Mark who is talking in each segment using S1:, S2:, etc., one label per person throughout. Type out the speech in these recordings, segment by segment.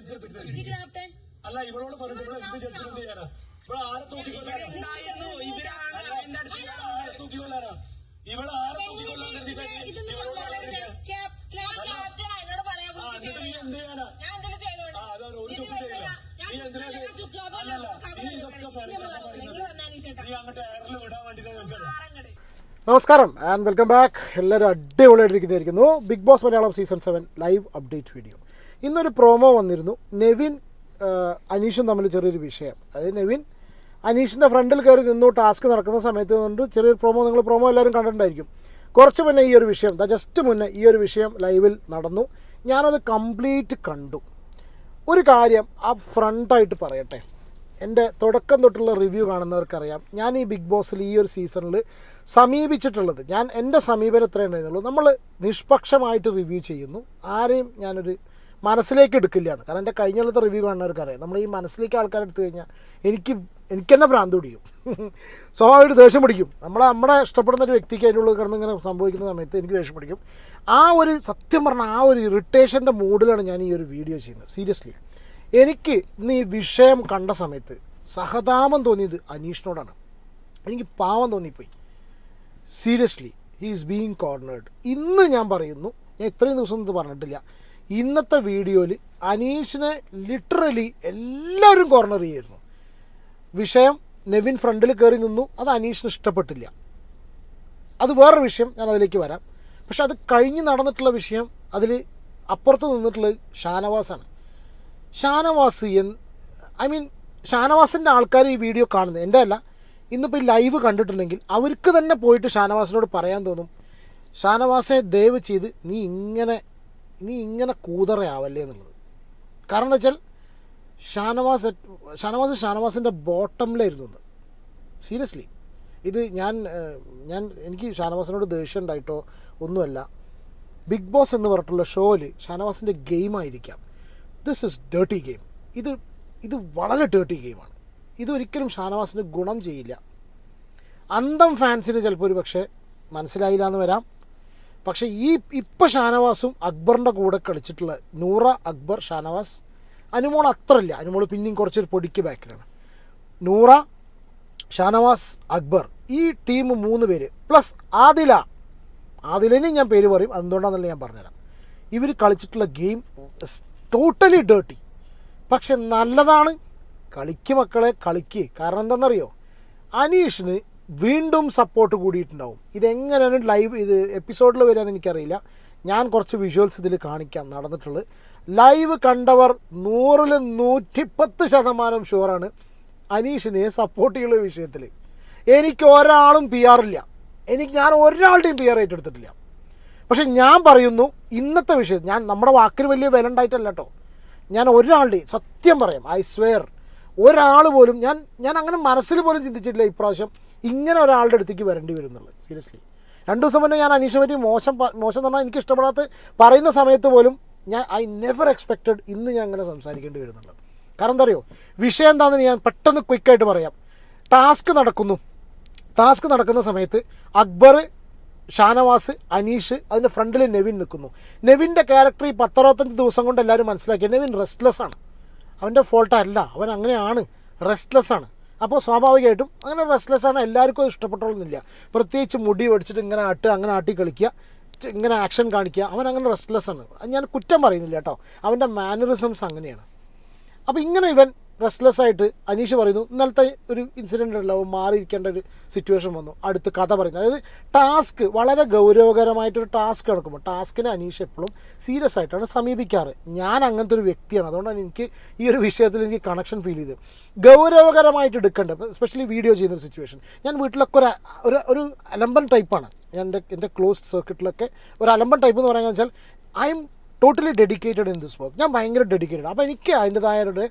S1: തരും. അല്ല ഇവളോട് പറഞ്ഞിട്ട് ഇവിടെ എന്ത് ജഡ്ജ്മെന്റ് ചെയ്യാനാ? ഇവിടെ ആരെ തൂക്കിക്കൊല്ലാനാ? തൂക്കിക്കൊല്ലാനാ? ഇവളെ ആരെ തൂക്കിക്കൊല്ലാൻ എന്നിട്ട് നീ എന്ത് ചെയ്യാനാ?
S2: ഞാൻ എന്തെങ്കിലും ചെയ്തോണ്ട്
S1: ആ അതാണ് ഒരു ചുക്കും ചെയ്യില്ല നീ എന്തിനാ? അല്ലല്ല നീ ഇതൊക്കെ പറയുന്നത് നീ അങ്ങോട്ട് എയറിൽ വിടാൻ വേണ്ടിട്ടാണ്
S3: നമസ്കാരം ആൻഡ് വെൽക്കം ബാക്ക് എല്ലാവരും അടിപൊളിയായിട്ടിരിക്കുന്നതായിരിക്കുന്നു. Bigg Boss Malayalam season seven live update video ഇന്നൊരു പ്രോമോ വന്നിരുന്നു. നെവിൻ അനീഷും തമ്മിൽ ചെറിയൊരു വിഷയം. അതായത് നെവിൻ അനീഷിന്റെ ഫ്രണ്ടിൽ കയറി നിന്നു ടാസ്ക് നടക്കുന്ന സമയത്ത് കൊണ്ട് ചെറിയൊരു പ്രോമോ നിങ്ങൾ പ്രോമോ എല്ലാവരും കണ്ടിട്ടുണ്ടായിരിക്കും. കുറച്ച് മുന്നേ ഈ ഒരു വിഷയം ദാ ജസ്റ്റ് മുന്നേ ഈ ഒരു വിഷയം ലൈവിൽ നടന്നു. ഞാനത് കംപ്ലീറ്റ് കണ്ടു. ഒരു കാര്യം ആ ഫ്രണ്ടായിട്ട് പറയട്ടെ. എന്റെ തുടക്കം തൊട്ടുള്ള റിവ്യൂ കാണുന്നവർക്കറിയാം. ഞാൻ ഈ ബിഗ് ബോസിൽ ഈ ഒരു സീസണിൽ സമീപിച്ചിട്ടുള്ളത് ഞാൻ എന്റെ സമീപനം ഉണ്ടായിരുന്നുള്ളൂ നമ്മൾ നിഷ്പക്ഷമായിട്ട് റിവ്യൂ ചെയ്യുന്നു. ആരെയും ഞാനൊരു മനസ്സിലേക്ക് എടുക്കില്ല എന്ന് കാരണം എന്റെ കഴിഞ്ഞ റിവ്യൂ കാണുന്നവർക്കറിയാം നമ്മൾ ഈ മനസ്സിലേക്ക് ആൾക്കാരെ എടുത്തു കഴിഞ്ഞാൽ എനിക്ക് എനിക്ക് തന്നെ ഭ്രാന്ത് പിടിക്കും. സ്വാഭാവികമായിട്ട് ദേഷ്യം പിടിക്കും. നമ്മളെ നമ്മുടെ ഇഷ്ടപ്പെടുന്ന ഒരു വ്യക്തിക്ക് അതിന്റെ ഉള്ളിൽ കിടന്ന് ഇങ്ങനെ സംഭവിക്കുന്ന സമയത്ത് എനിക്ക് ദേഷ്യം പിടിക്കും. ആ ഒരു സത്യം പറഞ്ഞാൽ ആ ഒരു ഇറിറ്റേഷന്റെ മൂഡിലാണ് ഞാൻ ഈ ഒരു വീഡിയോ ചെയ്യുന്നത്. സീരിയസ്ലി എനിക്ക് ഇന്ന് ഈ വിഷയം കണ്ട സമയത്ത് സഹതാപം തോന്നിയത് അനീഷിനോടാണ്. എനിക്ക് പാവം തോന്നിപ്പോയി. Seriously he is being cornered ഇന്ന് ഞാൻ പറയുന്നു ഞാൻ ഇത്രയും ദിവസം ഇത് പറഞ്ഞിട്ടില്ല. ഇന്നത്തെ വീഡിയോയിൽ അനീഷിനെ ലിറ്ററലി എല്ലാവരും കോർണർ ചെയ്യായിരുന്നു വിഷയം നെവിൻ ഫ്രണ്ടിൽ കയറി നിന്നു. അത് അനീഷിന് ഇഷ്ടപ്പെട്ടില്ല. അത് വേറൊരു വിഷയം ഞാൻ അതിലേക്ക് വരാം. പക്ഷെ അത് കഴിഞ്ഞ് നടന്നിട്ടുള്ള വിഷയം അതിൽ അപ്പുറത്ത് നിന്നിട്ടുള്ളത് ഷാനവാസാണ്. ഷാനവാസ് എൻ ഐ മീൻ ഷാനവാസിന്റെ ആൾക്കാർ ഈ വീഡിയോ കാണുന്നത്. എന്റെ അല്ല. ഇന്നിപ്പോൾ ഈ ലൈവ് കണ്ടിട്ടുണ്ടെങ്കിൽ അവർക്ക് തന്നെ പോയിട്ട് ഷാനവാസിനോട് പറയാൻ തോന്നും ഷാനവാസെ ദയവ് ചെയ്ത് നീ ഇങ്ങനെ നീ ഇങ്ങനെ കൂതറയാവല്ലേ എന്നുള്ളത്. കാരണം വെച്ചാൽ ഷാനവാസ് ഷാനവാസ് ഷാനവാസിന്റെ ബോട്ടമിലായിരുന്നു അത്. സീരിയസ്ലി. ഇത് ഞാൻ ഞാൻ എനിക്ക് ഷാനവാസിനോട് ദേഷ്യം ഉണ്ടായിട്ടോ ഒന്നുമല്ല. ബിഗ് ബോസ് എന്ന് പറഞ്ഞിട്ടുള്ള ഷോയിൽ ഷാനവാസിന്റെ ഗെയിമായിരിക്കാം ദിസ് ഇസ് ഡേർട്ടി ഗെയിം ഇത് ഇത് വളരെ ഡേർട്ടി ഗെയിമാണ് ഇതൊരിക്കലും ഷാനവാസിന് ഗുണം ചെയ്യില്ല. അന്തം ഫാൻസിന് ചിലപ്പോൾ ഒരു പക്ഷേ മനസ്സിലായില്ല എന്ന് വരാം. പക്ഷേ ഈ ഇപ്പം ഷാനവാസും അക്ബറിന്റെ കൂടെ കളിച്ചിട്ടുള്ള നൂറ അക്ബർ ഷാനവാസ് അനുമോൾ അത്രയില്ല. അനുമോൾ പിന്നെയും കുറച്ചൊരു പൊടിക്ക് ബാക്കിലാണ് നൂറ ഷാനവാസ് അക്ബർ ഈ ടീം മൂന്ന് പേര്. പ്ലസ് ആദില. ആദിലിനെയും ഞാൻ പേര് പറയും. എന്തുകൊണ്ടാണെന്നല്ല ഞാൻ പറഞ്ഞുതരാം. ഇവർ കളിച്ചിട്ടുള്ള ഗെയിം ടോട്ടലി ഡേർട്ടി പക്ഷെ നല്ലതാണ് കളിക്ക് മക്കളെ കളിക്ക്. കാരണം എന്താണെന്നറിയോ? അനീഷിന് വീണ്ടും സപ്പോർട്ട് കൂടിയിട്ടുണ്ടാവും. ഇതെങ്ങനെയാണ് ലൈവ് ഇത് എപ്പിസോഡിൽ വരികയെന്ന് എനിക്കറിയില്ല. ഞാൻ കുറച്ച് വിഷ്വൽസ് ഇതിൽ കാണിക്കാം നടന്നിട്ടുള്ളത്. ലൈവ് കണ്ടവർ നൂറിൽ നൂറ്റിപ്പത്ത് ശതമാനം ഷുവറാണ് അനീഷിനെ സപ്പോർട്ട് ചെയ്യുന്ന വിഷയത്തിൽ എനിക്ക് ഒരാളും പി ആറില്ല എനിക്ക് ഞാൻ ഒരാളുടെയും പി ആർ ഏറ്റെടുത്തിട്ടില്ല. പക്ഷെ ഞാൻ പറയുന്നു ഇന്നത്തെ വിഷയം ഞാൻ നമ്മുടെ വാക്കിന് വലിയ വില ഉണ്ടായിട്ടല്ല കേട്ടോ ഞാൻ ഒരാളുടെയും സത്യം പറയാം ഐ സ്വെയർ ഒരാൾ പോലും ഞാൻ ഞാൻ അങ്ങനെ മനസ്സിൽ പോലും ചിന്തിച്ചിട്ടില്ല ഇപ്രാവശ്യം ഇങ്ങനെ ഒരാളുടെ അടുത്തേക്ക് വരേണ്ടി വരും എന്നുള്ളത്. സീരിയസ്ലി രണ്ട് ദിവസം മുന്നേ ഞാൻ അനീഷെ പറ്റി മോശം മോശം എന്ന് പറഞ്ഞാൽ എനിക്ക് ഇഷ്ടപ്പെടാത്ത പറയുന്ന സമയത്ത് പോലും ഞാൻ ഐ നെവർ എക്സ്പെക്റ്റഡ് ഇന്ന് ഞാൻ അങ്ങനെ സംസാരിക്കേണ്ടി വരുന്നുള്ളത് കാരണം എന്താ അറിയോ? വിഷയം എന്താണെന്ന് ഞാൻ പെട്ടെന്ന് ക്വിക്കായിട്ട് പറയാം. ടാസ്ക് നടക്കുന്നു. ടാസ്ക് നടക്കുന്ന സമയത്ത് അക്ബർ ഷാനവാസ് അനീഷ് അതിന്റെ ഫ്രണ്ടിൽ നെവിൻ നിൽക്കുന്നു. നെവിന്റെ ക്യാരക്ടർ ഈ പത്തറുപത്തഞ്ച് ദിവസം കൊണ്ട് എല്ലാവരും മനസ്സിലാക്കി നെവിൻ റെസ്റ്റ്ലെസ് ആണ്. അവന്റെ ഫോൾട്ടല്ല അവൻ അങ്ങനെയാണ്. റെസ്റ്റ്ലെസ് ആണ്. അപ്പോൾ സ്വാഭാവികമായിട്ടും അങ്ങനെ റെസ്റ്റ്ലെസ് ആണ്. എല്ലാവർക്കും ഇഷ്ടപ്പെട്ടോളുന്നില്ല പ്രത്യേകിച്ച് മുടി പഠിച്ചിട്ട് ഇങ്ങനെ ആട്ട് അങ്ങനെ ആട്ടി കളിക്കുക ഇങ്ങനെ ആക്ഷൻ കാണിക്കുക അവൻ അങ്ങനെ റെസ്റ്റ്ലെസ് ആണ്. ഞാൻ കുറ്റം പറയുന്നില്ല കേട്ടോ. അവന്റെ മാനറിസംസ് അങ്ങനെയാണ്. അപ്പോൾ ഇങ്ങനെ ഇവൻ റെസ്റ്റ്ലെസ് ആയിട്ട് അനീഷ് പറയുന്നു ഇന്നലത്തെ ഒരു ഇൻസിഡന്റ് ഉണ്ടല്ലോ മാറിയിരിക്കേണ്ട ഒരു സിറ്റുവേഷൻ വന്നു. അടുത്ത് കഥ പറയുന്നത് അതായത് ടാസ്ക് വളരെ ഗൗരവകരമായിട്ടൊരു ടാസ്ക് നടക്കുമ്പോൾ ടാസ്കിനെ അനീഷ് എപ്പോഴും സീരിയസ് ആയിട്ടാണ് സമീപിക്കാറ്. ഞാൻ അങ്ങനത്തെ ഒരു വ്യക്തിയാണ്. അതുകൊണ്ടാണ് എനിക്ക് ഈ ഒരു വിഷയത്തിൽ എനിക്ക് കണക്ഷൻ ഫീൽ ചെയ്ത് ഗൗരവകരമായിട്ട് എടുക്കേണ്ട സ്പെഷ്യലി വീഡിയോ ചെയ്യുന്ന ഒരു സിറ്റുവേഷൻ ഞാൻ വീട്ടിലൊക്കെ ഒരു ഒരു ഒരു അലമ്പൻ ടൈപ്പാണ് ഞാൻ എന്റെ എന്റെ ക്ലോസ്ഡ് സർക്കിട്ടിലൊക്കെ ഒരു അലമ്പൻ ടൈപ്പ് എന്ന് പറയാൻ വെച്ചാൽ I'm totally dedicated in this work ഞാൻ ഭയങ്കര ഡെഡിക്കേറ്റഡ് അപ്പോൾ എനിക്ക് അതിന്റെതായ ഒരു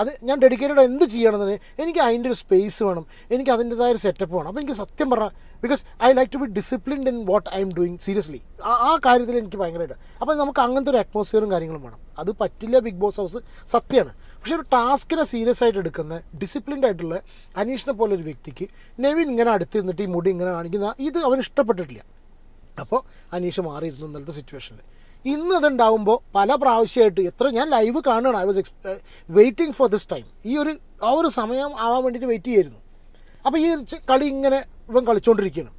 S3: അത് ഞാൻ ഡെഡിക്കേറ്റഡ് എന്ത് ചെയ്യണമെന്ന് എനിക്ക് അതിന്റെ ഒരു സ്പേസ് വേണം. എനിക്ക് അതിന്റെതായ ഒരു സെറ്റപ്പ് വേണം. അപ്പോൾ എനിക്ക് സത്യം പറഞ്ഞാൽ because I like to be disciplined in what I'm doing seriously ആ ആ കാര്യത്തിൽ എനിക്ക് ഭയങ്കരമായിട്ട് അപ്പോൾ നമുക്ക് അങ്ങനത്തെ ഒരു അറ്റ്മോസ്ഫിയറും കാര്യങ്ങളും വേണം. അത് പറ്റില്ല ബിഗ് ബോസ് ഹൗസ് സത്യമാണ്. പക്ഷേ ഒരു ടാസ്കിനെ സീരിയസ് ആയിട്ട് എടുക്കുന്ന ഡിസിപ്ലിൻഡ് ആയിട്ടുള്ള അനീഷിനെ പോലെ ഒരു വ്യക്തിക്ക് നെവിൻ ഇങ്ങനെ അടുത്ത് നിന്നിട്ട് ഈ മുടി ഇങ്ങനെ കാണിക്കുന്ന ഇത് അവന് ഇഷ്ടപ്പെട്ടിട്ടില്ല. അപ്പോൾ അനീഷ് മാറിയിരുന്നു ഇന്നലത്തെ സിറ്റുവേഷനിൽ ഇന്ന് ഇതുണ്ടാവുമ്പോൾ പല പ്രാവശ്യമായിട്ട് എത്ര ഞാൻ ലൈവ് കാണുകയാണ്. I was ex waiting for this time ഈ ഒരു ആ ഒരു സമയം ആവാൻ വേണ്ടിയിട്ട് വെയിറ്റ് ചെയ്യായിരുന്നു. അപ്പോൾ ഈ കളി ഇങ്ങനെ ഇവൻ കളിച്ചുകൊണ്ടിരിക്കുകയാണ്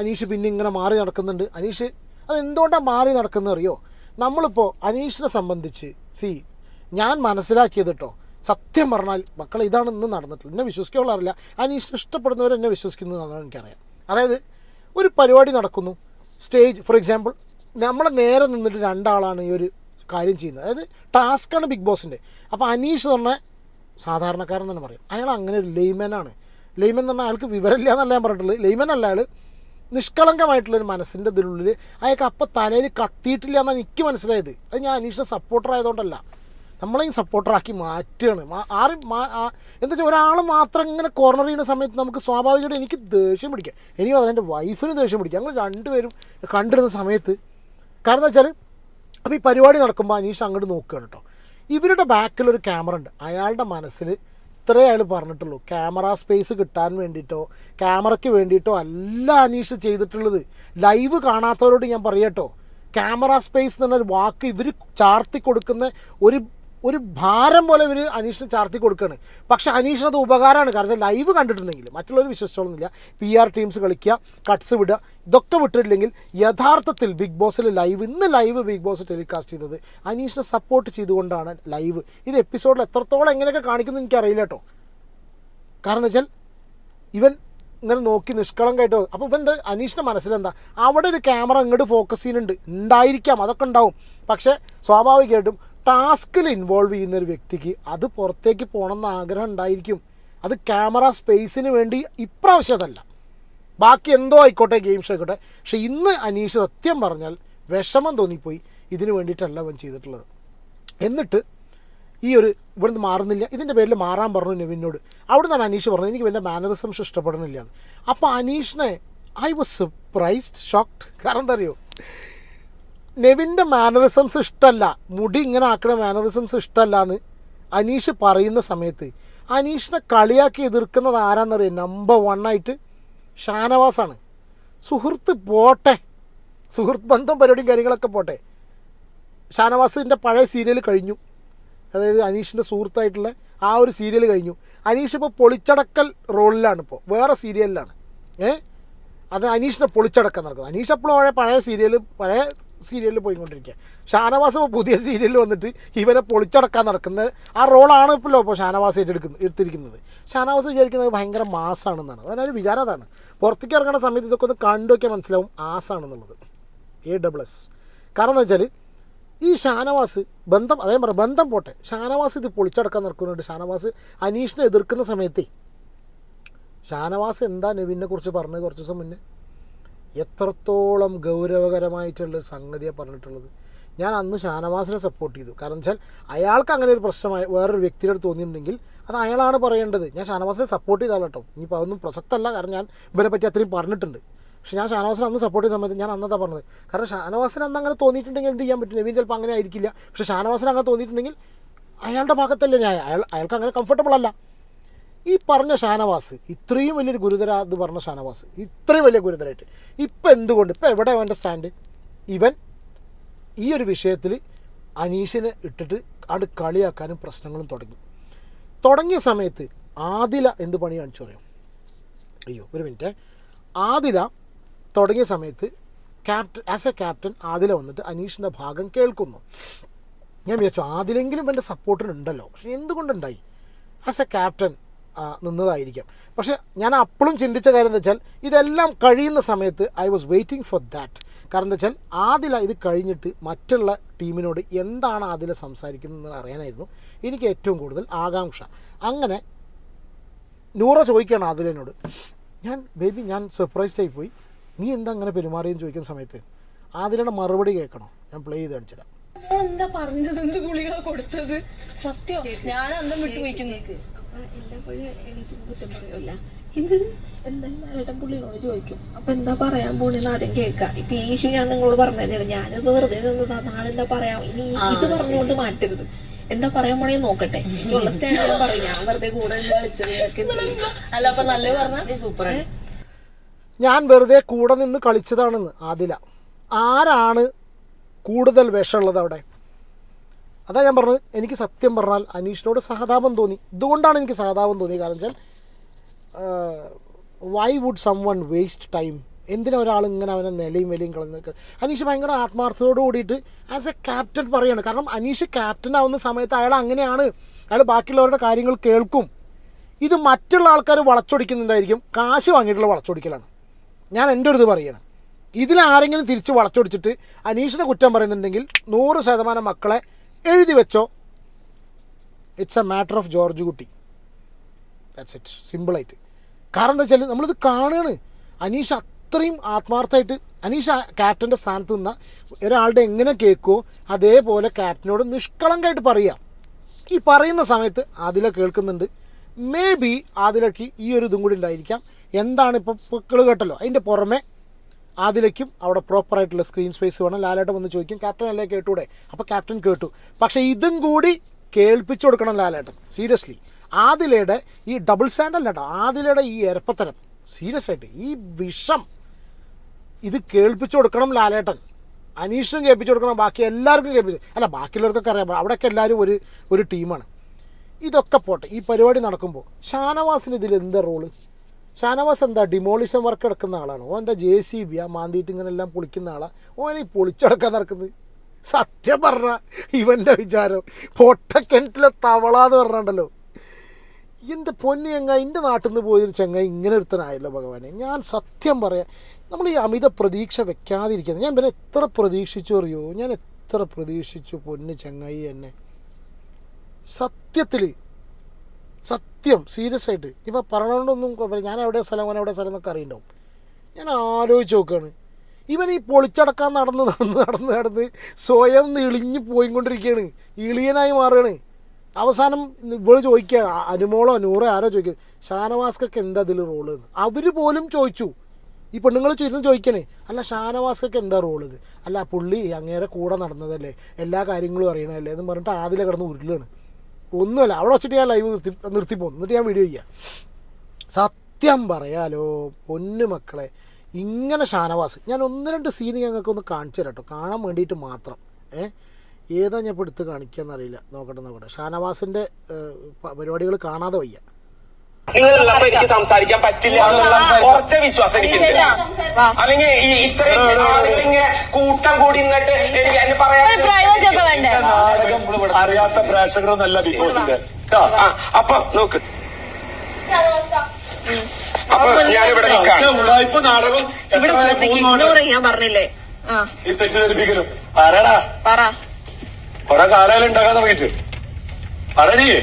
S3: അനീഷ് പിന്നെ ഇങ്ങനെ മാറി നടക്കുന്നുണ്ട്. അനീഷ് അത് എന്തുകൊണ്ടാണ് മാറി നടക്കുന്നത് അറിയോ? നമ്മളിപ്പോൾ അനീഷിനെ സംബന്ധിച്ച് സി ഞാൻ മനസ്സിലാക്കിയത് കേട്ടോ സത്യം പറഞ്ഞാൽ മക്കളെ ഇതാണ് ഇന്ന് നടന്നിട്ടുള്ളത്. എന്നെ വിശ്വസിക്കാനുള്ള അറിയില്ല അനീഷിനെ ഇഷ്ടപ്പെടുന്നവർ എന്നെ വിശ്വസിക്കുന്നതാണ് എനിക്കറിയാം. അതായത് ഒരു പരിപാടി നടക്കുന്നു. സ്റ്റേജ് ഫോർ എക്സാമ്പിൾ നമ്മളെ നേരെ നിന്നിട്ട് രണ്ടാളാണ് ഈ ഒരു കാര്യം ചെയ്യുന്നത്. അതായത് ടാസ്ക്കാണ് ബിഗ് ബോസിന്റെ അപ്പോൾ അനീഷ് പറഞ്ഞ സാധാരണക്കാരൻ തന്നെ പറയും. അയാൾ അങ്ങനെ ഒരു ലെയ്മനാണ്. ലെയ്മൻ എന്ന് പറഞ്ഞാൽ അയാൾക്ക് വിവരമില്ല എന്നല്ല ഞാൻ പറഞ്ഞിട്ടുള്ളത്. ലെയ്മൻ അല്ല അയാൾ നിഷ്കളങ്കമായിട്ടുള്ളൊരു മനസ്സിന്റെ ഇതിനുള്ളിൽ അയാൾക്ക് അപ്പം തലയിൽ കത്തിയിട്ടില്ല എന്നാണ് എനിക്ക് മനസ്സിലായത്. അത് ഞാൻ അനീഷിന്റെ സപ്പോർട്ടർ ആയതുകൊണ്ടല്ല. നമ്മളെയും സപ്പോർട്ടറാക്കി മാറ്റുകയാണ്. ആരും എന്താ വെച്ചാൽ ഒരാൾ മാത്രം ഇങ്ങനെ കോർണർ ചെയ്യുന്ന സമയത്ത് നമുക്ക് സ്വാഭാവികമായിട്ട് എനിക്ക് ദേഷ്യം പിടിക്കാം. എനിക്ക് അതിന്റെ വൈഫിന് ദേഷ്യം പിടിക്കാം. ഞങ്ങൾ രണ്ടുപേരും കണ്ടിരുന്ന സമയത്ത് കാരണം വെച്ചാൽ അപ്പോൾ ഈ പരിപാടി നടക്കുമ്പോൾ അനീഷ് അങ്ങോട്ട് നോക്കുകയാണ് കേട്ടോ ഇവരുടെ ബാക്കിൽ ഒരു ക്യാമറ ഉണ്ട്. അയാളുടെ മനസ്സിൽ ഇത്രേ അയാൾ പറഞ്ഞിട്ടുള്ളൂ. ക്യാമറ സ്പേസ് കിട്ടാൻ വേണ്ടിയിട്ടോ ക്യാമറയ്ക്ക് വേണ്ടിയിട്ടോ അല്ല അനീഷ് ചെയ്തിട്ടുള്ളത്. ലൈവ് കാണാത്തവരോട് ഞാൻ പറയട്ടോ ക്യാമറ സ്പേസ് എന്ന് പറഞ്ഞൊരു വാക്ക് ഇവർ ചാർത്തി കൊടുക്കുന്ന ഒരു ഒരു ഭാരം പോലെ ഇവർ അനീഷിന് ചാർത്തി കൊടുക്കുകയാണ് പക്ഷെ അനീഷിന് അത് ഉപകാരമാണ്. കാരണം ലൈവ് കണ്ടിട്ടുണ്ടെങ്കിൽ മറ്റുള്ളവർ വിശ്വസിച്ചോളുന്നില്ല. പി ആർ ടീംസ് കളിക്കുക കട്ട്സ് വിടുക ഇതൊക്കെ വിട്ടിട്ടില്ലെങ്കിൽ യഥാർത്ഥത്തിൽ ബിഗ് ബോസിൽ ലൈവ് ഇന്ന് ലൈവ് ബിഗ് ബോസ് ടെലികാസ്റ്റ് ചെയ്തത് അനീഷിനെ സപ്പോർട്ട് ചെയ്തുകൊണ്ടാണ് ലൈവ് ഇത് എപ്പിസോഡിൽ എത്രത്തോളം എങ്ങനെയൊക്കെ കാണിക്കുന്നു എനിക്കറിയില്ല കേട്ടോ കാരണം വെച്ചാൽ ഇവൻ ഇങ്ങനെ നോക്കി നിഷ്കളങ്കായിട്ട് അപ്പോൾ ഇവൻ എന്താ അനീഷിന്റെ മനസ്സിലെന്താ? അവിടെ ഒരു ക്യാമറ അങ്ങോട്ട് ഫോക്കസ് ചെയ്യുന്നുണ്ട്. ഉണ്ടായിരിക്കാം അതൊക്കെ ഉണ്ടാവും. പക്ഷേ സ്വാഭാവികമായിട്ടും ടാസ്കിൽ ഇൻവോൾവ് ചെയ്യുന്ന ഒരു വ്യക്തിക്ക് അത് പുറത്തേക്ക് പോകണമെന്ന് ആഗ്രഹം ഉണ്ടായിരിക്കും. അത് ക്യാമറ സ്പേസിന് വേണ്ടി ഇപ്രാവശ്യതല്ല ബാക്കി എന്തോ ആയിക്കോട്ടെ ഗെയിം ഷോ ആയിക്കോട്ടെ. പക്ഷെ ഇന്ന് അനീഷ് സത്യം പറഞ്ഞാൽ വിഷമം തോന്നിപ്പോയി. ഇതിന് വേണ്ടിയിട്ടല്ല അവൻ ചെയ്തിട്ടുള്ളത്. എന്നിട്ട് ഈ ഒരു ഇവിടുന്ന് മാറുന്നില്ല. ഇതിന്റെ പേരിൽ മാറാൻ പറഞ്ഞു നെവിനോട്. അവിടെ നിന്നാണ് അനീഷ് പറഞ്ഞത് എനിക്ക് വലിയ മാനറിസംസ് ഇഷ്ടപ്പെടുന്നില്ല അപ്പോൾ അനീഷിനെ ഐ വാസ് സർപ്രൈസ്ഡ് ഷോക്ക്ഡ് കാരണം എന്താ അറിയോ? നെവിന്റെ മാനറിസംസ് ഇഷ്ടമല്ല മുടി ഇങ്ങനെ ആക്കുന്ന മാനറിസംസ് ഇഷ്ടമല്ല എന്ന് അനീഷ് പറയുന്ന സമയത്ത്. അനീഷിനെ കളിയാക്കി എതിർക്കുന്നത് ആരാന്നറിയാം? നമ്പർ വൺ ആയിട്ട് ഷാനവാസാണ്. സുഹൃത്ത് പോട്ടെ. സുഹൃത്ത് ബന്ധം പരിപാടിയും കാര്യങ്ങളൊക്കെ പോട്ടെ. ഷാനവാസിന്റെ പഴയ സീരിയൽ കഴിഞ്ഞു. അതായത് അനീഷിന്റെ സുഹൃത്തായിട്ടുള്ള ആ ഒരു സീരിയൽ കഴിഞ്ഞു. അനീഷ് ഇപ്പോൾ പൊളിച്ചടക്കൽ റോളിലാണ് ഇപ്പോൾ വേറെ സീരിയലിലാണ് ഏ? അത് അനീഷിനെ പൊളിച്ചടക്കാൻ നടക്കുന്നത്. അനീഷ് എപ്പോഴും പഴയ പഴയ സീരിയൽ പഴയ സീരിയലിൽ പോയിക്കൊണ്ടിരിക്കുക ഷാനവാസ് ഇപ്പോൾ പുതിയ സീരിയലിൽ വന്നിട്ട് ഇവനെ പൊളിച്ചടക്കാൻ നടക്കുന്ന ആ റോളാണ് ഇപ്പോൾ ഇപ്പോൾ ഷാനവാസ് ഏറ്റെടുക്കുന്നത് എടുത്തിരിക്കുന്നത്. ഷാനവാസ് വിചാരിക്കുന്നത് ഭയങ്കര മാസാണെന്നാണ്. അതിനൊരു വിചാരം അതാണ് പുറത്തേക്ക് ഇറങ്ങുന്ന സമയത്ത് ഇതൊക്കെ ഒന്ന് കണ്ടു മനസ്സിലാവും ആസാണെന്നുള്ളത്. എ ഡബിൾ എസ് കാരണം എന്ന് വെച്ചാൽ ഈ ഷാനവാസ് ബന്ധം അതേ പറയാം ബന്ധം പോട്ടെ. ഷാനവാസ് ഇത് പൊളിച്ചടക്കാൻ നടക്കുന്നുണ്ട്. ഷാനവാസ് അനീഷിനെ എതിർക്കുന്ന സമയത്തേ ഷാനവാസ് എന്താ നവീനെ കുറിച്ച് പറഞ്ഞത് കുറച്ച് ദിവസം മുന്നേ? എത്രത്തോളം ഗൗരവകരമായിട്ടുള്ളൊരു സംഗതിയാണ് പറഞ്ഞിട്ടുള്ളത്. ഞാൻ അന്ന് ഷാനവാസിനെ സപ്പോർട്ട് ചെയ്തു. കാരണം വെച്ചാൽ അയാൾക്ക് അങ്ങനെ ഒരു പ്രശ്നമായി വേറൊരു വ്യക്തിയുടെ അടുത്ത് തോന്നിയിട്ടുണ്ടെങ്കിൽ അത് അയാളാണ് പറയേണ്ടത്. ഞാൻ ഷാനവാസിനെ സപ്പോർട്ട് ചെയ്താൽ കേട്ടോ. ഇനിയിപ്പോൾ അതൊന്നും പ്രസക്തമല്ല കാരണം ഞാൻ ഇവരെ പറ്റി അത്രയും പറഞ്ഞിട്ടുണ്ട്. പക്ഷെ ഞാൻ ഷാനവാസിനെ അന്ന് സപ്പോർട്ട് ചെയ്ത സമയത്ത് ഞാൻ അന്നതാ പറഞ്ഞത്. കാരണം ഷാനവാസിന് അന്ന് അങ്ങനെ തോന്നിയിട്ടുണ്ടെങ്കിൽ എന്ത് ചെയ്യാൻ പറ്റും? നവീൻ ചിലപ്പോൾ അങ്ങനെ ആയിരിക്കില്ല. പക്ഷെ ഷാനവാസിന് അങ്ങനെ തോന്നിയിട്ടുണ്ടെങ്കിൽ അയാളുടെ ഭാഗത്തല്ലേ ന്യായം. അയാൾ അയാൾക്ക് അങ്ങനെ കംഫർട്ടബിൾ അല്ല. ഈ പറഞ്ഞ ഷാനവാസ് ഇത്രയും വലിയൊരു ഗുരുതര എന്ന് പറഞ്ഞ ഷാനവാസ് ഇത്രയും വലിയ ഗുരുതരമായിട്ട് ഇപ്പം എന്തുകൊണ്ട്? ഇപ്പം എവിടെ അവന്റെ സ്റ്റാൻഡ്? ഇവൻ ഈ ഒരു വിഷയത്തിൽ അനീഷിനെ ഇട്ടിട്ട് അത് കളിയാക്കാനും പ്രശ്നങ്ങളും തുടങ്ങി. തുടങ്ങിയ സമയത്ത് ആദില എന്ത് പണി കാണിച്ചു പറയാം അയ്യോ ഒരു മിനിറ്റ്. ആദില തുടങ്ങിയ സമയത്ത് captain as a captain Adila വന്നിട്ട് അനീഷിന്റെ ഭാഗം കേൾക്കുന്നു. ഞാൻ വിചാരിച്ചു ആദിലെങ്കിലും എന്റെ സപ്പോർട്ടിനുണ്ടല്ലോ പക്ഷെ എന്തുകൊണ്ടുണ്ടായി? ആസ് എ ക്യാപ്റ്റൻ നിന്നതായിരിക്കാം. പക്ഷേ ഞാൻ അപ്പോഴും ചിന്തിച്ച കാര്യം എന്താ വെച്ചാൽ ഇതെല്ലാം കഴിയുന്ന സമയത്ത് I was waiting for that കാരണം എന്താ വെച്ചാൽ ആദില ഇത് കഴിഞ്ഞിട്ട് മറ്റുള്ള ടീമിനോട് എന്താണ് ആദില സംസാരിക്കുന്നത് അറിയാനായിരുന്നു എനിക്ക് ഏറ്റവും കൂടുതൽ ആകാംക്ഷ. അങ്ങനെ നൂറ ചോദിക്കുകയാണ് ആദിലനോട്. ഞാൻ ബേബി ഞാൻ സർപ്രൈസ്ഡ് ആയി പോയി. നീ എന്താ അങ്ങനെ പെരുമാറിയെന്ന് ചോദിക്കുന്ന സമയത്ത് ആദിലയുടെ മറുപടി കേൾക്കണോ? ഞാൻ പ്ലേ ചെയ്ത് കാണിച്ചുതരാം
S4: എന്താ പറഞ്ഞത്? എന്ത് ഗുളിക കൊടുത്തത്? സത്യം? ഞാൻ അന്തം വിട്ടു പോയിക്കുന്നു
S5: അപ്പൊ പുള്ളി എനിക്ക് കുറ്റം പറയൂല. ഇത് എന്തെല്ലാം ഏട്ടൻ പുള്ളിനോട് ചോദിക്കും. അപ്പൊ എന്താ പറയാൻ പോണെന്ന് ആദ്യം കേൾക്കാം. ഇപ്പൊ ഈ ഇഷ്യൂ ഞാൻ നിങ്ങളോട് പറഞ്ഞു തന്നെയാണ് ഞാനിത് വെറുതെ നിന്നതാ. നാളെ എന്താ പറയാ? ഇനി ഇത് പറഞ്ഞുകൊണ്ട് മാറ്റരുത്. എന്താ പറയാൻ പോണേ നോക്കട്ടെ. എനിക്കുള്ള സ്റ്റാൻഡ് ഞാൻ പറയും. ഞാൻ വെറുതെ കൂടെ നിന്ന് കളിച്ചത്?
S4: അല്ല അപ്പൊ നല്ല പറഞ്ഞ? സൂപ്പർ
S3: ഞാൻ വെറുതെ കൂടെ നിന്ന് കളിച്ചതാണെന്ന് ആദില. ആരാണ് കൂടുതൽ വിഷമുള്ളത് അവിടെ? അതാ ഞാൻ പറഞ്ഞത്. എനിക്ക് സത്യം പറഞ്ഞാൽ അനീഷിനോട് സഹതാപം തോന്നി. ഇതുകൊണ്ടാണ് എനിക്ക് സഹതാപം തോന്നിയത്. കാരണം വെച്ചാൽ why would someone waste time എന്തിനാ ഒരാൾ ഇങ്ങനെ അവനെ നിലയും വിലയും കളഞ്ഞ് അനീഷ് ഭയങ്കര ആത്മാർത്ഥതയോട് കൂടിയിട്ട് ആസ് എ ക്യാപ്റ്റൻ പറയാണ്. കാരണം അനീഷ് ക്യാപ്റ്റൻ ആവുന്ന സമയത്ത് അയാൾ അങ്ങനെയാണ്. അയാൾ ബാക്കിയുള്ളവരുടെ കാര്യങ്ങൾ കേൾക്കും. ഇത് മറ്റുള്ള ആൾക്കാർ വളച്ചൊടിക്കുന്നുണ്ടായിരിക്കും. കാശ് വാങ്ങിയിട്ടുള്ള വളച്ചൊടിക്കലാണ്. ഞാൻ എന്റെ ഒരു ഇത് പറയണം. ഇതിലാരെങ്കിലും തിരിച്ച് വളച്ചൊടിച്ചിട്ട് അനീഷിനെ കുറ്റം പറയുന്നുണ്ടെങ്കിൽ നൂറ് ശതമാനം മക്കളെ എഴുതി വെച്ചോ. It's a matter of George Kutty that's it സിമ്പിളായിട്ട് കാരണം എന്താ വെച്ചാൽ നമ്മളിത് കാണുകയാണ്. അനീഷ് അത്രയും ആത്മാർത്ഥമായിട്ട് അനീഷ് ക്യാപ്റ്റന്റെ സ്ഥാനത്ത് നിന്ന ഒരാളുടെ എങ്ങനെ കേൾക്കുമോ അതേപോലെ ക്യാപ്റ്റനോട് നിഷ്കളങ്കമായിട്ട് പറയുക. ഈ പറയുന്ന സമയത്ത് ആദില കേൾക്കുന്നുണ്ട്. മേ ബി ആദിലക്ക് ഈ ഒരു ഇതും കൂടി ഉണ്ടായിരിക്കാം. എന്താണ് ഇപ്പോൾ പൊക്കൾ കേട്ടല്ലോ? അതിന്റെ പുറമെ ആദിലയ്ക്കും അവിടെ പ്രോപ്പറായിട്ടുള്ള സ്ക്രീൻ സ്പേസ് വേണം. ലാലേട്ടൻ വന്ന് ചോദിക്കും ക്യാപ്റ്റൻ അല്ലേ? കേട്ടൂടെ. അപ്പോൾ ക്യാപ്റ്റൻ കേട്ടു. പക്ഷേ ഇതും കൂടി കേൾപ്പിച്ചു കൊടുക്കണം ലാലേട്ടൻ സീരിയസ്ലി ആദിലയുടെ ഈ ഡബിൾ സ്റ്റാൻഡല്ല കേട്ടോ ആദിലയുടെ ഈ എരപ്പത്തരം സീരിയസ് ആയിട്ട് ഈ വിഷം ഇത് കേൾപ്പിച്ചു കൊടുക്കണം ലാലേട്ടൻ. അനീഷിനും കേൾപ്പിച്ചു കൊടുക്കണം ബാക്കി എല്ലാവർക്കും കേൾപ്പിച്ചു അല്ല ബാക്കിയുള്ളവർക്കൊക്കെ അറിയാം അവിടെയൊക്കെ എല്ലാവരും ഒരു ഒരു ടീമാണ് ഇതൊക്കെ പോട്ടെ ഈ പരിപാടി നടക്കുമ്പോൾ ഷാനവാസിന് ഇതിൽ എന്താ റോൾ ഷാനവാസ് എന്താ ഡിമോളിഷൻ വർക്ക് എടുക്കുന്ന ആളാണ്? ഓൻ എന്താ ജെ സി ബി ആ മാന്തിയിട്ട് ഇങ്ങനെ എല്ലാം പൊളിക്കുന്ന ആളാണ് ഓൻ ഈ പൊളിച്ചടക്കാൻ നടക്കുന്നത്? സത്യം പറഞ്ഞ ഇവന്റെ വിചാരം പൊട്ടക്കിണറ്റിലെ തവള എന്ന് പറഞ്ഞുണ്ടല്ലോ. എന്റെ പൊന്നു ചെങ്ങ എന്റെ നാട്ടിൽ നിന്ന് പോയൊരു ചെങ്ങ ഇങ്ങനെ ഒരുത്തനായല്ലോ ഭഗവാനെ. ഞാൻ സത്യം പറയാം നമ്മൾ ഈ അമിത പ്രതീക്ഷ വെക്കാതിരിക്കുന്നത് ഞാൻ പിന്നെ എത്ര പ്രതീക്ഷിച്ചു അറിയോ? ഞാൻ എത്ര പ്രതീക്ഷിച്ചു പൊന്ന് ചങ്ങായി എന്നെ. സത്യത്തിൽ സത്യം സീരിയസ് ആയിട്ട്. ഇപ്പോൾ പറഞ്ഞുകൊണ്ടൊന്നും കുഴപ്പമില്ല. ഞാൻ എവിടെ സ്ഥലം അവൻ എവിടെ സ്ഥലം എന്നൊക്കെ അറിയണ്ടാവും. ഞാൻ ആലോചിച്ച് നോക്കുകയാണ് ഇവൻ ഈ പൊളിച്ചടക്കാൻ നടന്ന് നടന്ന് നടന്ന് നടന്ന് സ്വയം ഇളിഞ്ഞ് പോയിക്കൊണ്ടിരിക്കുകയാണ്. ഇളിയനായി മാറുകയാണ്. അവസാനം ഇവൾ ചോദിക്കുകയാണ് അനുമോളോ നൂറോ ആരോ ചോദിക്കുക? ഷാനവാസ്കൊക്കെ എന്താ അതിൽ റോൾ എന്ന്? അവർ പോലും ചോദിച്ചു. ഈ പെണ്ണുങ്ങൾ ചുരുന്ന് ചോദിക്കണേ. അല്ല ഷാനവാസ്കൊക്കെ എന്താ റോൾ ഇത്? അല്ല പുള്ളി അങ്ങേരെ കൂടെ നടന്നതല്ലേ. എല്ലാ കാര്യങ്ങളും അറിയണതല്ലേ എന്ന് പറഞ്ഞിട്ട് ആദ്യം കിടന്ന് ഉരുളാണ് ഒന്നുമല്ല അവിടെ വെച്ചിട്ട് ഞാൻ ലൈവ് നിർത്തി നിർത്തിപ്പോ എന്നിട്ട് ഞാൻ വീഡിയോ ചെയ്യാം. സത്യം പറയാലോ പൊന്നു മക്കളെ ഇങ്ങനെ ഷാനവാസ് ഞാൻ ഒന്ന് രണ്ട് സീൻ ഞങ്ങൾക്ക് ഒന്ന് കാണിച്ചു തരാം കേട്ടോ കാണാൻ വേണ്ടിയിട്ട് മാത്രം. ഏ? ഏതാ ഞാൻ ഇപ്പോൾ എടുത്ത് കാണിക്കുക എന്നറിയില്ല നോക്കട്ടെ നോക്കട്ടെ. ഷാനവാസിന്റെ പരിപാടികൾ കാണാതെ വയ്യ.
S6: നിങ്ങളുള്ളപ്പോ എനിക്ക് സംസാരിക്കാൻ പറ്റില്ല. എന്നുള്ള ഉറച്ച വിശ്വാസം എനിക്ക് അല്ലെങ്കിൽ ഈ ഇത്രയും ആളുകൾ ഇങ്ങനെ കൂട്ടം കൂടി നിന്നിട്ട് എനിക്ക് അതിന് പറയാൻ
S4: പ്രൈവസി ഒക്കെ വേണ്ടേ?
S1: അറിയാത്ത പ്രേക്ഷകരൊന്നല്ല ബിഗ് ബോസിന്റെ.
S6: അപ്പൊ നോക്ക്. അപ്പൊ ഞാനിവിടെ നിൽക്കാം
S5: പറഞ്ഞില്ലേ? ആ.
S1: ഈ തെറ്റിദ്ധരിപ്പിക്കലും പറയടാ.
S5: പറ.
S1: കൊറേ കാലം ഉണ്ടാക്കാൻ തുടങ്ങിയിട്ട്. പറയണേ എന്തേ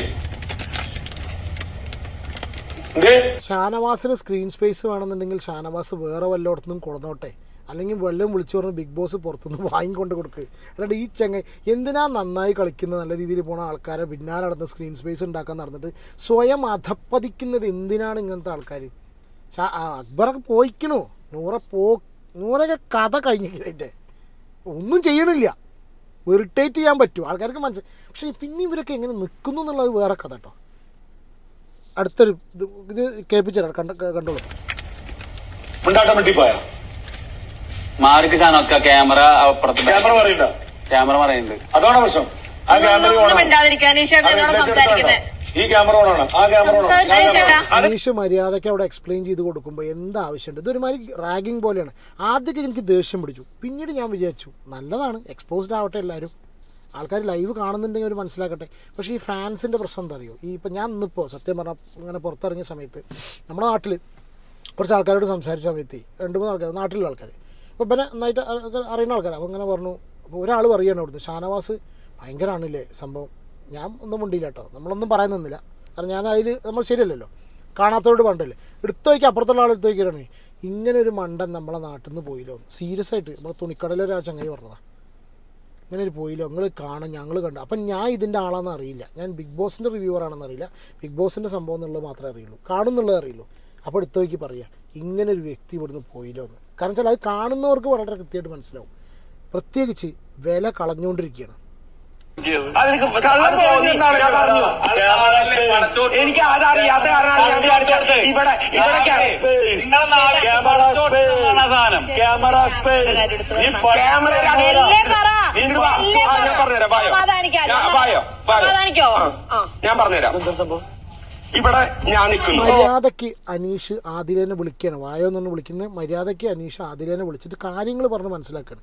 S3: ഷാനവാസിന് സ്ക്രീൻ സ്പേസ് വേണമെന്നുണ്ടെങ്കിൽ ഷാനവാസ് വേറെ വല്ലയിടത്തുനിന്നും കൊടുന്നോട്ടെ അല്ലെങ്കിൽ വെള്ളം വിളിച്ചു പറഞ്ഞ് ബിഗ് ബോസ് പുറത്തുനിന്ന് വാങ്ങിക്കൊണ്ട് കൊടുക്ക്. അല്ലാണ്ട് ഈ ചെങ്ങ എന്തിനാ നന്നായി കളിക്കുന്ന നല്ല രീതിയിൽ പോണ ആൾക്കാരെ പിന്നാലെ നടന്ന് സ്ക്രീൻ സ്പേസ് ഉണ്ടാക്കാൻ നടന്നിട്ട് സ്വയം അധപ്പതിക്കുന്നത് എന്തിനാണ് ഇങ്ങനത്തെ ആൾക്കാർ അക്ബറൊക്കെ പോയിക്കണോ. നൂറ പോ നൂറൊക്കെ കഥ കഴിഞ്ഞിട്ട് ഒന്നും ചെയ്യണില്ല. ഇറിറ്റേറ്റ് ചെയ്യാൻ പറ്റും. ആൾക്കാർക്ക് മനസ്സിലായി പക്ഷേ പിന്നെ ഇവരൊക്കെ എങ്ങനെ നിൽക്കുന്നു എന്നുള്ളത് വേറെ കഥ കേട്ടോ അടുത്തൊരു ഇത് കേൾപ്പിച്ചാൽ കണ്ട കണ്ടോളൂ.
S7: മാർക്ക് ഷാനോസ്ക ക്യാമറ അപ്പുറത്ത്
S1: ക്യാമറ പറയണ്ട
S7: ക്യാമറ പറയുന്നുണ്ട്.
S1: അതാണ് പ്രശ്നം? ആ ക്യാമറ
S5: സംസാരിക്കുന്നത്
S1: ഈ ക്യാമറ ഓണാണ്? ആ ക്യാമറ
S5: അനീഷ്
S3: മര്യാദയ്ക്ക് അവിടെ എക്സ്പ്ലെയിൻ ചെയ്ത് കൊടുക്കുമ്പോൾ എന്താ ആവശ്യമുണ്ട് ഇതൊരുമാതിരി റാഗിങ് പോലെയാണ്. ആദ്യമൊക്കെ എനിക്ക് ദേഷ്യം പിടിച്ചു. പിന്നീട് ഞാൻ വിചാരിച്ചു നല്ലതാണ്. എക്സ്പോസ്ഡ് ആവട്ടെ എല്ലാവരും. ആൾക്കാർ ലൈവ് കാണുന്നുണ്ടെങ്കിൽ അവർ മനസ്സിലാക്കട്ടെ. പക്ഷേ ഈ ഫാൻസിന്റെ പ്രശ്നം എന്താ അറിയോ? ഈ ഇപ്പം ഞാൻ ഇന്നിപ്പോൾ സത്യം പറഞ്ഞാൽ ഇങ്ങനെ പുറത്തിറങ്ങിയ സമയത്ത് നമ്മുടെ നാട്ടിൽ കുറച്ച് ആൾക്കാരോട് സംസാരിച്ച സമയത്ത് രണ്ട് മൂന്ന് ആൾക്കാർ നാട്ടിലുള്ള ആൾക്കാർ അപ്പോൾ പിന്നെ നന്നായിട്ട് അറിയുന്ന ആൾക്കാർ അപ്പോൾ ഇങ്ങനെ പറഞ്ഞു അപ്പോൾ ഒരാൾ പറയുകയാണ് അവിടുന്ന് ഷാനവാസ് ഭയങ്കരമാണില്ലേ സംഭവം? ഞാൻ ഒന്നും മുണ്ടിയില്ല കേട്ടോ. നമ്മളൊന്നും പറയാൻ നിന്നില്ല. കാരണം ഞാൻ അതിൽ നമ്മൾ ശരിയല്ലല്ലോ. കാണാത്തവരോട് പണ്ടല്ലേ. എടുത്തോയ്ക്ക് അപ്പുറത്തുള്ള ആൾ എടുത്തോയ്ക്കാണ് ഇങ്ങനെ ഒരു മണ്ടൻ നമ്മളെ നാട്ടിൽ നിന്ന് പോയില്ലോ സീരിയസ് ആയിട്ട് നമ്മൾ തുണിക്കടയിലൊരു ചങ്ങായി പറഞ്ഞതാണ് ഇങ്ങനെ ഒരു പോയില്ലോ നിങ്ങൾ കാണാം ഞങ്ങൾ കണ്ടു. അപ്പം ഞാൻ ഇതിന്റെ ആളാണെന്ന് അറിയില്ല. ഞാൻ ബിഗ് ബോസിന്റെ റിവ്യൂവർ ആണെന്ന് അറിയില്ല. ബിഗ് ബോസിന്റെ സംഭവം എന്നുള്ളത് മാത്രമേ അറിയുള്ളൂ. കാണുന്നുള്ളത് അറിയുള്ളൂ. അപ്പോൾ എടുത്തു നോക്കി പറയാം ഇങ്ങനെ ഒരു വ്യക്തി ഇവിടുന്ന് പോയില്ലോ എന്ന്. കാരണം വെച്ചാൽ അത് കാണുന്നവർക്ക് വളരെ കൃത്യമായിട്ട് മനസ്സിലാവും. പ്രത്യേകിച്ച് വില കളഞ്ഞുകൊണ്ടിരിക്കുകയാണ്.
S6: എനിക്ക് അതറിയാത്ത കാരണമാണ് ഞാൻ ഇവിടെ ഇവിടെ
S1: camera space. Camera space.
S6: Camera
S2: എന്നെ
S6: വാ. ആ, ഞാൻ പറഞ്ഞുതരാം. വായോ.
S2: സമാധാനിക്കാലോ.
S6: ഞാൻ- വായോ. വായോ.
S2: സമാധാനിക്കോ?
S6: ആ.
S2: ആ.
S6: ഞാൻ പറഞ്ഞുതരാം. ഇവിടെ ഞാൻ നിൽക്കുന്നു.
S3: മര്യാദയ്ക്ക് അനീഷ് ആദിലേനെ വിളിക്കണം. വായോ എന്ന് വിളിക്കുന്നത് മര്യാദയ്ക്ക് അനീഷ് ആദിലേനെ വിളിച്ചിട്ട് കാര്യങ്ങൾ പറഞ്ഞ് മനസ്സിലാക്കണം.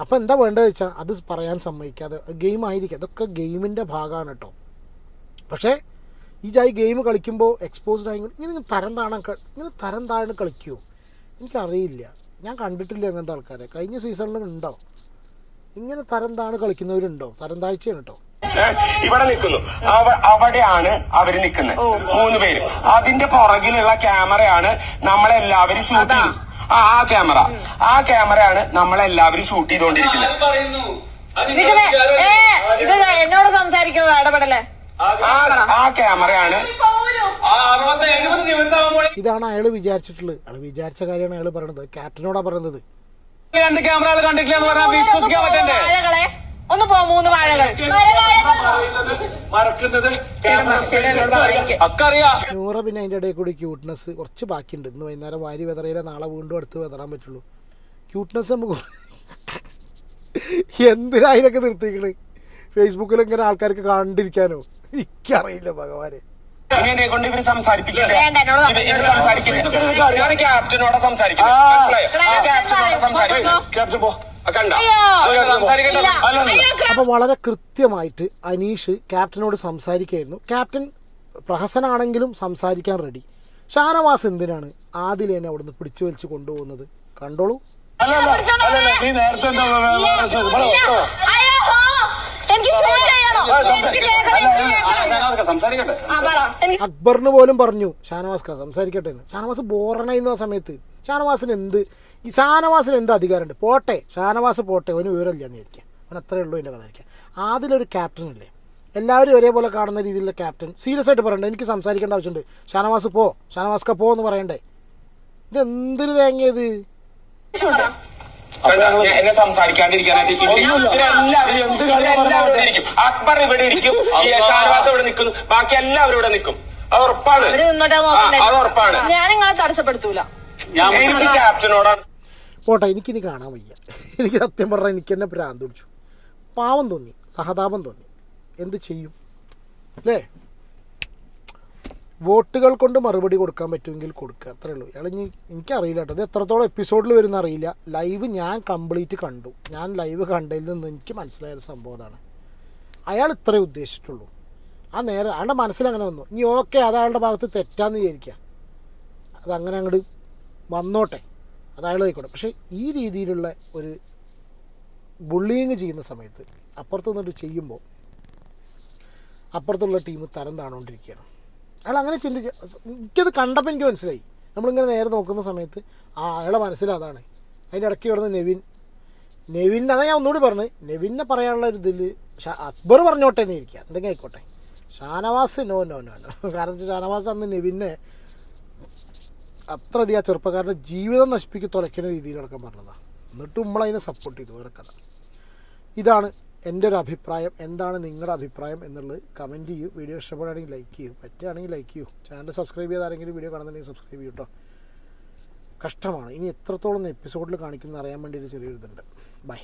S3: അപ്പോൾ എന്താ വേണ്ടത് വെച്ചാൽ അത് പറയാൻ സമ്മതിക്കാതെ ഗെയിം ആയിരിക്കും. അതൊക്കെ ഗെയിമിന്റെ ഭാഗമാണ് കേട്ടോ പക്ഷേ ഈ ജായി ഗെയിം കളിക്കുമ്പോൾ എക്സ്പോസ്ഡ് ആയി ഇങ്ങനെ തരം താണാൻ ക- ഇങ്ങനെ തരം താഴ്ന്ന് കളിക്കുമോ എനിക്കറിയില്ല. ഞാൻ കണ്ടിട്ടില്ല അങ്ങനത്തെ ആൾക്കാരെ. കഴിഞ്ഞ സീസണിൽ ഉണ്ടോ? ഇങ്ങനെ തരം താണ് കളിക്കുന്നവരുണ്ടോ? തരം താഴ്ചയാണ് കേട്ടോ
S6: ഇവിടെ നിൽക്കുന്നു. അവ- അവിടെയാണ് അവർ നിൽക്കുന്നത്. മൂന്ന് പേര്. അതിന്റെ പുറകിലുള്ള ക്യാമറയാണ് നമ്മളെല്ലാവരും ഷൂട്ട് ചെയ്തു. ആ ആ ക്യാമറ. ആ ക്യാമറയാണ് നമ്മളെല്ലാവരും ഷൂട്ട് ചെയ്തുകൊണ്ടിരിക്കുന്നത്.
S2: ഇത് എന്നോട് സംസാരിക്കുന്നത് ഇടപെടല്ലേ
S6: ആ ക്യാമറയാണ്.
S3: ഇതാണ് അയാൾ വിചാരിച്ചിട്ടുള്ളത്. അയാൾ വിചാരിച്ച കാര്യമാണ് അയാൾ പറയണത്. ക്യാപ്റ്റനോടാ പറയുന്നത്
S7: രണ്ട് ക്യാമറകൾ കണ്ടിട്ടില്ല എന്ന് പറഞ്ഞാൽ വിശ്വസിക്കാൻ പറ്റണ്ടേ?
S2: വാഴകളെ. ഒന്ന് പോ മൂന്ന് വാഴകൾ
S7: മറക്കുന്നത്?
S3: നൂറ പിന്നെ അതിന്റെ ഇടയിൽ കൂടി ക്യൂട്ട്നെസ് കുറച്ച് ബാക്കിയുണ്ട്. ഇന്ന് വൈകുന്നേരം വാരി വിതറയില്ല നാളെ വീണ്ടും അടുത്ത് വെതറാൻ പറ്റുള്ളൂ. ക്യൂട്ട്നെസ് നമുക്ക് എന്തിനാ അതിനൊക്കെ നിർത്തിക്കണ് ഫേസ്ബുക്കിൽ ഇങ്ങനെ ആൾക്കാർക്ക് കണ്ടിരിക്കാനോ? എനിക്കറിയില്ല ഭഗവാനെ.
S6: കൊണ്ട് ഇവർ സംസാരിപ്പിക്കില്ല. ഇവർ സംസാരിക്കില്ല. ക്യാപ്റ്റനോടെ മനസ്സിലായോ? ക്യാപ്റ്റനോടെ
S1: ക്യാപ്റ്റൻ പോ
S3: അപ്പോൾ വളരെ കൃത്യമായിട്ട് അനീഷ് ക്യാപ്റ്റനോട് സംസാരിക്കായിരുന്നു. ക്യാപ്റ്റൻ പ്രഹസനാണെങ്കിലും സംസാരിക്കാൻ റെഡി. ഷാനവാസ് എന്തിനാണ് ആദിലേനെ അവിടുന്ന് പിടിച്ചു വലിച്ച് കൊണ്ടുപോകുന്നത്? കണ്ടോളൂ.
S1: അല്ലല്ല നീ നേരത്തെ എന്താ
S3: അക്ബറിന് പോലും പറഞ്ഞു ഷാനവാസ് ഖാൻ സംസാരിക്കട്ടെ എന്ന്. ഷാനവാസ് ബോറണയുന്ന സമയത്ത് ഷാനവാസിന് എന്ത് ഈ ഷാനവാസിന് എന്ത് അധികാരമുണ്ട്? പോട്ടെ ഷാനവാസ് പോട്ടെ അവന് വിവരമില്ല എന്ന് വിചാരിക്കാം അവൻ അത്രേ ഉള്ളൂ എന്റെ കഥ ഇരിക്കാം ആദിലൊരു ക്യാപ്റ്റൻ അല്ലേ? എല്ലാവരും ഒരേപോലെ കാണുന്ന രീതിയിലുള്ള ക്യാപ്റ്റൻ സീരിയസ് ആയിട്ട് പറയണ്ടേ എനിക്ക് സംസാരിക്കേണ്ട ആവശ്യമുണ്ട്. ഷാനവാസ് പോ ഷാനവാസ്ക പോ എന്ന് പറയണ്ടേ? ഇത്? എന്തൊരു തേങ്ങയത്
S6: എന്നെ സംസാരിക്കാണ്ടിരിക്കാനായിട്ട് ഇവിടെ ഇരിക്കും. അക്ബർ ഇവിടെ ഇരിക്കും. ഈ ഷാനവാസ് ഇവിടെ നിൽക്കും ബാക്കി എല്ലാവരും ഇവിടെ നിൽക്കും. അത് ഉറപ്പാണ്. അത് ഉറപ്പാണ്.
S2: ഞാൻ നിങ്ങളെ തടസ്സപ്പെടുത്തൂല.
S7: ഞാൻ
S6: എനിക്ക് ക്യാപ്റ്റനോടാണ്.
S3: പോട്ടെ എനിക്കിനി കാണാൻ വയ്യ. എനിക്ക് സത്യം പറഞ്ഞാൽ എനിക്ക് തന്നെ ഭ്രാന്ത് പിടിച്ചു. പാവം തോന്നി. സഹതാപം തോന്നി. എന്ത് ചെയ്യും? അല്ലേ? വോട്ടുകൾ കൊണ്ട് മറുപടി കൊടുക്കാൻ പറ്റുമെങ്കിൽ കൊടുക്കുക. അത്രേ ഉള്ളൂ. ഇയാൾ ഇനി എനിക്കറിയില്ല കേട്ടോ. ഇത് എത്രത്തോളം എപ്പിസോഡിൽ വരുന്ന അറിയില്ല ലൈവ് ഞാൻ കംപ്ലീറ്റ് കണ്ടു. ഞാൻ ലൈവ് കണ്ടതിൽ നിന്ന് എനിക്ക് മനസ്സിലായ ഒരു സംഭവം അതാണ്. അയാൾ ഇത്രേ ഉദ്ദേശിച്ചിട്ടുള്ളൂ. ആ നേരെ അയാളുടെ മനസ്സിൽ അങ്ങനെ വന്നു. ഇനി ഓക്കെ അത് അയാളുടെ ഭാഗത്ത് തെറ്റാന്ന് വിചാരിക്കുക. അതങ്ങനെ അങ്ങോട്ട് വന്നോട്ടെ. അത് അയാൾ ആയിക്കോട്ടെ. പക്ഷേ ഈ രീതിയിലുള്ള ഒരു ബുള്ളിങ് ചെയ്യുന്ന സമയത്ത് അപ്പുറത്ത് നിന്നിട്ട് ചെയ്യുമ്പോൾ അപ്പുറത്തുള്ള ടീം തരം താണുകൊണ്ടിരിക്കുകയാണ് അയാൾ അങ്ങനെ ചിന്തിച്ച് എനിക്കത് കണ്ടപ്പോൾ എനിക്ക് മനസ്സിലായി. നമ്മളിങ്ങനെ നേരെ നോക്കുന്ന സമയത്ത് ആ അയാളെ മനസ്സിലതാണ് അതിന്റെ ഇടയ്ക്ക് കിടന്ന് നെവിൻ. നെവിൻ അതാ ഞാൻ ഒന്നുകൂടി പറഞ്ഞു നെവിനെ പറയാനുള്ള ഒരു ഇതിൽ അക്ബർ പറഞ്ഞോട്ടെ എന്ന് ഇരിക്കുക എന്തെങ്കിലും ആയിക്കോട്ടെ. Shanavas no no no no. കാരണം ഷാനവാസ് അന്ന് നെവിനെ അത്ര അധികം ആ ചെറുപ്പക്കാരുടെ ജീവിതം നശിപ്പിക്കി തുലയ്ക്കുന്ന രീതിയിലടക്കം പറഞ്ഞതാണ് എന്നിട്ട് നമ്മളതിനെ സപ്പോർട്ട് ചെയ്തു. വേറെ കഥ. ഇതാണ് എന്റെ ഒരു അഭിപ്രായം എന്താണ് നിങ്ങളുടെ അഭിപ്രായം എന്നുള്ളത് കമന്റ് ചെയ്യൂ. വീഡിയോ ഇഷ്ടപ്പെടുകയാണെങ്കിൽ ലൈക്ക് ചെയ്യൂ. പറ്റുകയാണെങ്കിൽ ലൈക്ക് ചെയ്യൂ. ചാനൽ സബ്സ്ക്രൈബ് ചെയ്ത് ആരെങ്കിലും വീഡിയോ കാണുന്നുണ്ടെങ്കിൽ സബ്സ്ക്രൈബ് ചെയ്യൂ കേട്ടോ കഷ്ടമാണ്. ഇനി എത്രത്തോളം എപ്പിസോഡിൽ കാണിക്കുന്ന അറിയാൻ വേണ്ടി ഒരു ചെറിയൊരു ഇതുണ്ട് ബൈ